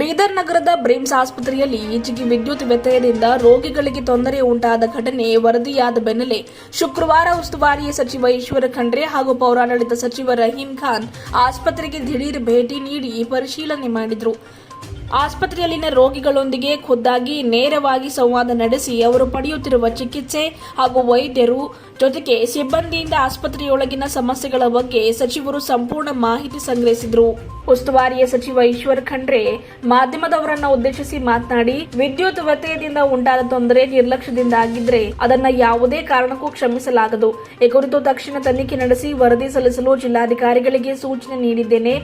ಬೀದರ್ ನಗರದ ಬ್ರಿಮ್ಸ್ ಆಸ್ಪತ್ರೆಯಲ್ಲಿ ಈಚೆಗೆ ವಿದ್ಯುತ್ ವ್ಯತ್ಯಯದಿಂದ ರೋಗಿಗಳಿಗೆ ತೊಂದರೆ ಉಂಟಾದ ಘಟನೆ ವರದಿಯಾದ ಬೆನ್ನಲ್ಲೇ ಶುಕ್ರವಾರ ಉಸ್ತುವಾರಿ ಸಚಿವ ಈಶ್ವರ ಖಂಡ್ರೆ ಹಾಗೂ ಪೌರಾಡಳಿತ ಸಚಿವ ರಹೀಂ ಖಾನ್ ಆಸ್ಪತ್ರೆಗೆ ದಿಢೀರ್ ಭೇಟಿ ನೀಡಿ ಪರಿಶೀಲನೆ ಮಾಡಿದರು. ಆಸ್ಪತ್ರೆಯಲ್ಲಿನ ರೋಗಿಗಳೊಂದಿಗೆ ಖುದ್ದಾಗಿ ನೇರವಾಗಿ ಸಂವಾದ ನಡೆಸಿ ಅವರು ಪಡೆಯುತ್ತಿರುವ ಚಿಕಿತ್ಸೆ ಹಾಗೂ ವೈದ್ಯರು ಜೊತೆಗೆ ಸಿಬ್ಬಂದಿಯಿಂದ ಆಸ್ಪತ್ರೆಯೊಳಗಿನ ಸಮಸ್ಯೆಗಳ ಬಗ್ಗೆ ಸಚಿವರು ಸಂಪೂರ್ಣ ಮಾಹಿತಿ ಸಂಗ್ರಹಿಸಿದರು. ಉಸ್ತುವಾರಿಯ ಸಚಿವ ಈಶ್ವರ್ ಖಂಡ್ರೆ ಮಾಧ್ಯಮದವರನ್ನ ಉದ್ದೇಶಿಸಿ ಮಾತನಾಡಿ, ವಿದ್ಯುತ್ ವ್ಯತ್ಯಯದಿಂದ ಉಂಟಾದ ತೊಂದರೆ ನಿರ್ಲಕ್ಷ್ಯದಿಂದ ಆಗಿದ್ರೆ ಅದನ್ನ ಯಾವುದೇ ಕಾರಣಕ್ಕೂ ಕ್ಷಮಿಸಲಾಗದು. ಈ ಕುರಿತು ತಕ್ಷಣ ತನಿಖೆ ನಡೆಸಿ ವರದಿ ಸಲ್ಲಿಸಲು ಜಿಲ್ಲಾಧಿಕಾರಿಗಳಿಗೆ ಸೂಚನೆ ನೀಡಿದ್ದೇನೆ.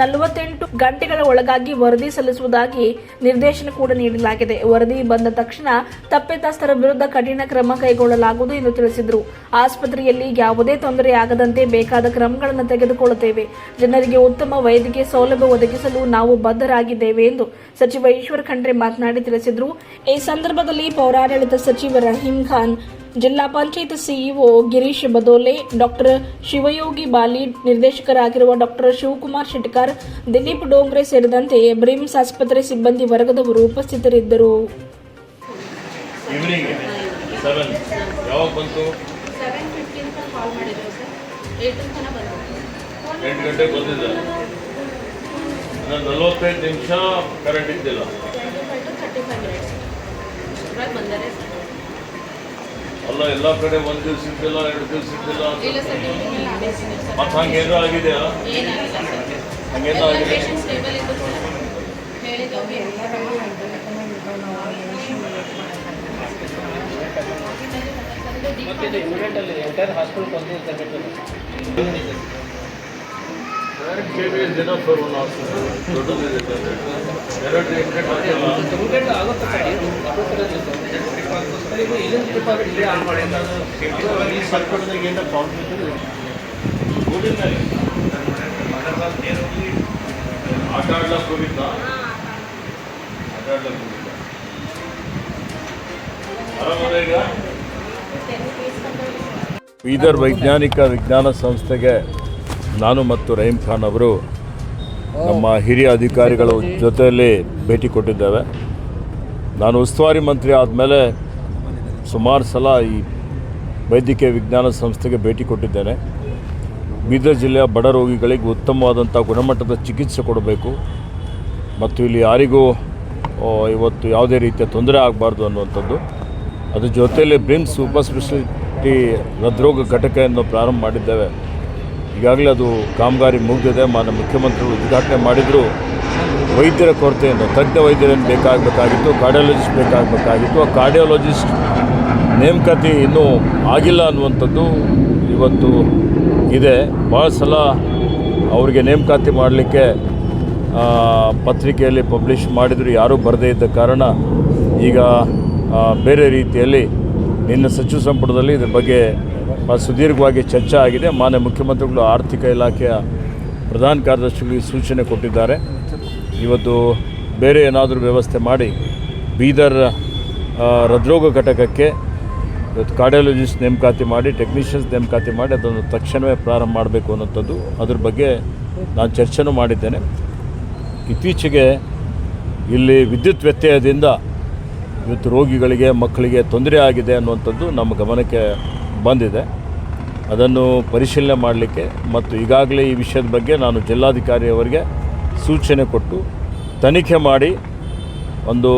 ನಲವತ್ತೆಂಟು ಗಂಟೆಗಳ ಒಳಗಾಗಿ ವರದಿ ಸಲ್ಲಿಸುವುದಾಗಿ ನಿರ್ದೇಶನ ಕೂಡ ನೀಡಲಾಗಿದೆ. ವರದಿ ಬಂದ ತಕ್ಷಣ ತಪ್ಪಿತಸ್ಥರ ವಿರುದ್ಧ ಕಠಿಣ ಕ್ರಮ ಕೈಗೊಳ್ಳಲಾಗುವುದು ಎಂದು ತಿಳಿಸಿದರು. ಆಸ್ಪತ್ರೆಯಲ್ಲಿ ಯಾವುದೇ ತೊಂದರೆ ಆಗದಂತೆ ಬೇಕಾದ ಕ್ರಮಗಳನ್ನು ತೆಗೆದುಕೊಳ್ಳುತ್ತೇವೆ. ಜನರಿಗೆ ಉತ್ತಮ ವೈದ್ಯಕೀಯ ಸೌಲಭ್ಯ ಒದಗಿಸಲು ನಾವು ಬದ್ಧರಾಗಿದ್ದೇವೆ ಎಂದು ಸಚಿವ ಈಶ್ವರ್ ಖಂಡ್ರೆ ಮಾತನಾಡಿ ತಿಳಿಸಿದರು. ಈ ಸಂದರ್ಭದಲ್ಲಿ ಪೌರಾಡಳಿತ ಸಚಿವ ರಹೀಂ ಖಾನ್ ಜಿಲ್ಲಾ ಪಂಚಾಯತ್ ಸಿಇಒ ಗಿರೀಶ್ ಬದೋಲೆ ಡಾಕ್ಟರ್ ಶಿವಯೋಗಿ ಬಾಲಿ ನಿರ್ದೇಶಕರಾಗಿರುವ ಡಾಕ್ಟರ್ ಶಿವಕುಮಾರ್ ಶೆಟ್ಕರ್ ದಿಲೀಪ್ ಡೋಂಗ್ರೆ ಸೇರಿದಂತೆ ಬ್ರಿಮ್ಸ್ ಆಸ್ಪತ್ರೆ ಸಿಬ್ಬಂದಿ ವರ್ಗದವರು ಉಪಸ್ಥಿತರಿದ್ದರು. ನಿಮಿಷ ಕರೆಂಟ್ ಇದ್ದಿಲ್ಲ. ಅಲ್ಲ ಎಲ್ಲ ಕಡೆ ಒಂದು ದಿವ್ಸ ಇದ್ದಿಲ್ಲ ಎರಡು ದಿವ್ಸ ಇದ್ದಿಲ್ಲ ಮತ್ತೆ ಹಂಗೇನೋ ಆಗಿದೆಯಾ ಹಂಗೇನೋ ಎಲ್ಲ ಆಗಿದೆ? ಮತ್ತೆ ಇದು ಇಮಿಡಿಯೇಟಲ್ಲಿ ಎಂಟೈರ್ ಹಾಸ್ಪಿಟಲ್ ಬಂದು ಕೆ ವಿ ಎಸ್ ದೊಡ್ಡದಿದೆ ಎರಡು ಈ ಸರ್ಕಾರದಾಗ ಏನೋ ಆಟ ಆಡ್ಲಕ್ಕೆ ಹೋಗಿದ್ದ ಆಟ ಆಡ್ಲಕ್ಕೆ ಹೋಗಿದ್ದ ಆರಾಮದ ಈಗ ಬೀದರ್ ವೈಜ್ಞಾನಿಕ ವಿಜ್ಞಾನ ಸಂಸ್ಥೆಗೆ ನಾನು ಮತ್ತು ರಹೀಂ ಖಾನ್ ಅವರು ನಮ್ಮ ಹಿರಿಯ ಅಧಿಕಾರಿಗಳ ಜೊತೆಯಲ್ಲಿ ಭೇಟಿ ಕೊಟ್ಟಿದ್ದೇವೆ. ನಾನು ಉಸ್ತುವಾರಿ ಮಂತ್ರಿ ಆದಮೇಲೆ ಸುಮಾರು ಸಲ ಈ ವೈದ್ಯಕೀಯ ವಿಜ್ಞಾನ ಸಂಸ್ಥೆಗೆ ಭೇಟಿ ಕೊಟ್ಟಿದ್ದೇನೆ. ಬೀದರ್ ಜಿಲ್ಲೆಯ ಬಡ ರೋಗಿಗಳಿಗೆ ಉತ್ತಮವಾದಂಥ ಗುಣಮಟ್ಟದ ಚಿಕಿತ್ಸೆ ಕೊಡಬೇಕು. ಮತ್ತು ಇಲ್ಲಿ ಯಾರಿಗೂ ಇವತ್ತು ಯಾವುದೇ ರೀತಿಯ ತೊಂದರೆ ಆಗಬಾರ್ದು ಅನ್ನುವಂಥದ್ದು. ಅದ್ರ ಜೊತೆಯಲ್ಲಿ ಬ್ರಿಮ್ಸ್ ಸೂಪರ್ ಸ್ಪೆಷಾಲಿಟಿ ಹೃದ್ರೋಗ ಘಟಕವನ್ನು ಪ್ರಾರಂಭ ಮಾಡಿದ್ದೇವೆ. ಈಗಾಗಲೇ ಅದು ಕಾಮಗಾರಿ ಮುಗಿದಿದೆ. ಮಾನ್ಯ ಮುಖ್ಯಮಂತ್ರಿಗಳು ಉದ್ಘಾಟನೆ ಮಾಡಿದರೂ. ವೈದ್ಯರ ಕೊರತೆಯಿಂದ, ತಜ್ಞ ವೈದ್ಯರನ್ನು ಬೇಕಾಗಬೇಕಾಗಿತ್ತು, ಕಾರ್ಡಿಯಾಲಜಿಸ್ಟ್ ಬೇಕಾಗಬೇಕಾಗಿತ್ತು. ಆ ಕಾರ್ಡಿಯಾಲಜಿಸ್ಟ್ ನೇಮಕಾತಿ ಇನ್ನೂ ಆಗಿಲ್ಲ ಅನ್ನುವಂಥದ್ದು ಇವತ್ತು ಇದೆ. ಭಾಳ ಸಲ ಅವರಿಗೆ ನೇಮಕಾತಿ ಮಾಡಲಿಕ್ಕೆ ಪತ್ರಿಕೆಯಲ್ಲಿ ಪಬ್ಲಿಷ್ ಮಾಡಿದರೂ. ಯಾರೂ ಬರದೇ ಇದ್ದ ಕಾರಣ ಈಗ ಬೇರೆ ರೀತಿಯಲ್ಲಿ ನಿನ್ನ ಸಚಿವ ಸಂಪುಟದಲ್ಲಿ ಇದ್ರ ಬಗ್ಗೆ ಸುದೀರ್ಘವಾಗಿ ಚರ್ಚೆ ಆಗಿದೆ. ಮಾನ್ಯ ಮುಖ್ಯಮಂತ್ರಿಗಳು ಆರ್ಥಿಕ ಇಲಾಖೆಯ ಪ್ರಧಾನ ಕಾರ್ಯದರ್ಶಿಗಳಿಗೆ ಸೂಚನೆ ಕೊಟ್ಟಿದ್ದಾರೆ. ಇವತ್ತು ಬೇರೆ ಏನಾದರೂ ವ್ಯವಸ್ಥೆ ಮಾಡಿ ಬೀದರ್ ಹೃದ್ರೋಗ ಘಟಕಕ್ಕೆ ಇವತ್ತು ಕಾರ್ಡಿಯಾಲಜಿಸ್ಟ್ ನೇಮಕಾತಿ ಮಾಡಿ, ಟೆಕ್ನಿಷಿಯನ್ಸ್ ನೇಮಕಾತಿ ಮಾಡಿ, ಅದನ್ನು ತಕ್ಷಣವೇ ಪ್ರಾರಂಭ ಮಾಡಬೇಕು ಅನ್ನೋಂಥದ್ದು ಅದ್ರ ಬಗ್ಗೆ ನಾನು ಚರ್ಚೆನೂ ಮಾಡಿದ್ದೇನೆ. ಇತ್ತೀಚೆಗೆ ಇಲ್ಲಿ ವಿದ್ಯುತ್ ವ್ಯತ್ಯಯದಿಂದ ಇವತ್ತು ರೋಗಿಗಳಿಗೆ, ಮಕ್ಕಳಿಗೆ ತೊಂದರೆ ಆಗಿದೆ ಅನ್ನುವಂಥದ್ದು ನಮ್ಮ ಗಮನಕ್ಕೆ ಬಂದಿದೆ. ಅದನ್ನು ಪರಿಶೀಲನೆ ಮಾಡಲಿಕ್ಕೆ ಮತ್ತು ಈಗಾಗಲೇ ಈ ವಿಷಯದ ಬಗ್ಗೆ ನಾನು ಜಿಲ್ಲಾಧಿಕಾರಿಯವರಿಗೆ ಸೂಚನೆ ಕೊಟ್ಟು ತನಿಖೆ ಮಾಡಿ ಒಂದು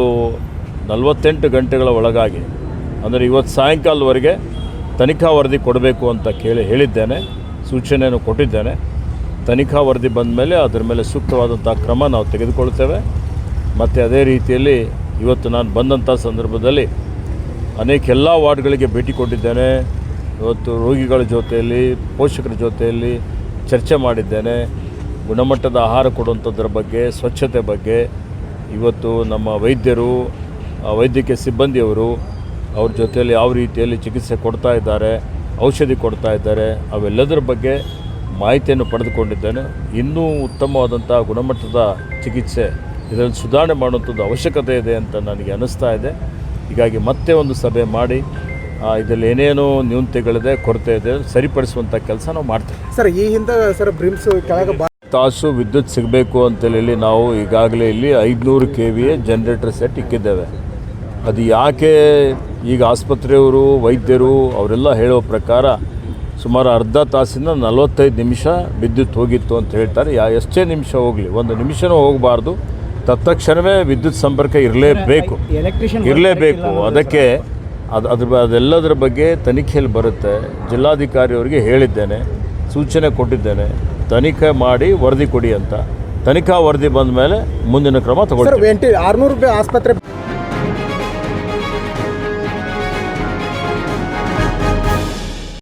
ನಲವತ್ತೆಂಟು ಗಂಟೆಗಳ ಒಳಗಾಗಿ, ಅಂದರೆ ಇವತ್ತು ಸಾಯಂಕಾಲದವರೆಗೆ ತನಿಖಾ ವರದಿ ಕೊಡಬೇಕು ಅಂತ ಕೇಳಿ ಹೇಳಿದ್ದೇನೆ, ಸೂಚನೆಯನ್ನು ಕೊಟ್ಟಿದ್ದೇನೆ. ತನಿಖಾ ವರದಿ ಬಂದ ಮೇಲೆ ಅದರ ಮೇಲೆ ಸೂಕ್ತವಾದಂಥ ಕ್ರಮ ನಾವು ತೆಗೆದುಕೊಳ್ತೇವೆ ಮತ್ತು ಅದೇ ರೀತಿಯಲ್ಲಿ ಇವತ್ತು ನಾನು ಬಂದಂಥ ಸಂದರ್ಭದಲ್ಲಿ ಅನೇಕ ಎಲ್ಲ ವಾರ್ಡ್ಗಳಿಗೆ ಭೇಟಿ ಕೊಟ್ಟಿದ್ದೇನೆ. ಇವತ್ತು ರೋಗಿಗಳ ಜೊತೆಯಲ್ಲಿ, ಪೋಷಕರ ಜೊತೆಯಲ್ಲಿ ಚರ್ಚೆ ಮಾಡಿದ್ದೇನೆ. ಗುಣಮಟ್ಟದ ಆಹಾರ ಕೊಡುವಂಥದ್ರ ಬಗ್ಗೆ, ಸ್ವಚ್ಛತೆ ಬಗ್ಗೆ. ಇವತ್ತು ನಮ್ಮ ವೈದ್ಯರು ವೈದ್ಯಕೀಯ ಸಿಬ್ಬಂದಿಯವರು ಅವ್ರ ಜೊತೆಯಲ್ಲಿ ಯಾವ ರೀತಿಯಲ್ಲಿ ಚಿಕಿತ್ಸೆ ಕೊಡ್ತಾ ಇದ್ದಾರೆ, ಔಷಧಿ ಕೊಡ್ತಾ ಇದ್ದಾರೆ, ಅವೆಲ್ಲದರ ಬಗ್ಗೆ ಮಾಹಿತಿಯನ್ನು ಪಡೆದುಕೊಂಡಿದ್ದೇನೆ. ಇನ್ನೂ ಉತ್ತಮವಾದಂಥ ಗುಣಮಟ್ಟದ ಚಿಕಿತ್ಸೆ ಇದರಲ್ಲಿ ಸುಧಾರಣೆ ಮಾಡುವಂಥದ್ದು ಅವಶ್ಯಕತೆ ಇದೆ ಅಂತ ನನಗೆ ಅನ್ನಿಸ್ತಾ ಇದೆ. ಹೀಗಾಗಿ ಮತ್ತೆ ಒಂದು ಸಭೆ ಮಾಡಿ ಇದರಲ್ಲಿ ಏನೇನೋ ನ್ಯೂನತೆಗಳಿದೆ ಕೊರತೆ ಇದೆ ಸರಿಪಡಿಸುವಂಥ ಕೆಲಸ ನಾವು ಮಾಡ್ತೇವೆ. ಸರ್ ಈ ಹಿಂದೆ ಸರ್ ಬ್ರಿಮ್ಸ್ ಕೆಳಗೆ ತಾಸು ವಿದ್ಯುತ್ ಸಿಗಬೇಕು ಅಂತೇಳಿ ನಾವು ಈಗಾಗಲೇ ಇಲ್ಲಿ ಐದುನೂರು ಕೆ ವಿ ಜನ್ರೇಟರ್ ಸೆಟ್ ಇಕ್ಕಿದ್ದೇವೆ. ಅದು ಯಾಕೆ ಈಗ ಆಸ್ಪತ್ರೆಯವರು ವೈದ್ಯರು ಅವರೆಲ್ಲ ಹೇಳೋ ಪ್ರಕಾರ ಸುಮಾರು ಅರ್ಧ ತಾಸಿಂದ ನಲವತ್ತೈದು ನಿಮಿಷ ವಿದ್ಯುತ್ ಹೋಗಿತ್ತು ಅಂತ ಹೇಳ್ತಾರೆ. ಯಾ ಎಷ್ಟೇ ನಿಮಿಷ ಹೋಗಲಿ ಒಂದು ನಿಮಿಷನೂ ಹೋಗಬಾರ್ದು. ತತ್ಕ್ಷಣವೇ ವಿದ್ಯುತ್ ಸಂಪರ್ಕ ಇರಲೇಬೇಕು. ಇರಲೇಬೇಕು. ಅದಕ್ಕೆ ಅದು ಅದ್ರ ಅದೆಲ್ಲದರ ಬಗ್ಗೆ ತನಿಖೆಯಲ್ಲಿ ಬರುತ್ತೆ. ಜಿಲ್ಲಾಧಿಕಾರಿಯವರಿಗೆ ಹೇಳಿದ್ದೇನೆ ಸೂಚನೆ ಕೊಟ್ಟಿದ್ದೇನೆ. ತನಿಖೆ ಮಾಡಿ ವರದಿ ಕೊಡಿ ಅಂತ. ತನಿಖಾ ವರದಿ ಬಂದ ಮೇಲೆ ಮುಂದಿನ ಕ್ರಮ ತಗೊಳ್ತೀವಿ. ಎಂಟು ಆರುನೂರು ರೂಪಾಯಿ ಆಸ್ಪತ್ರೆ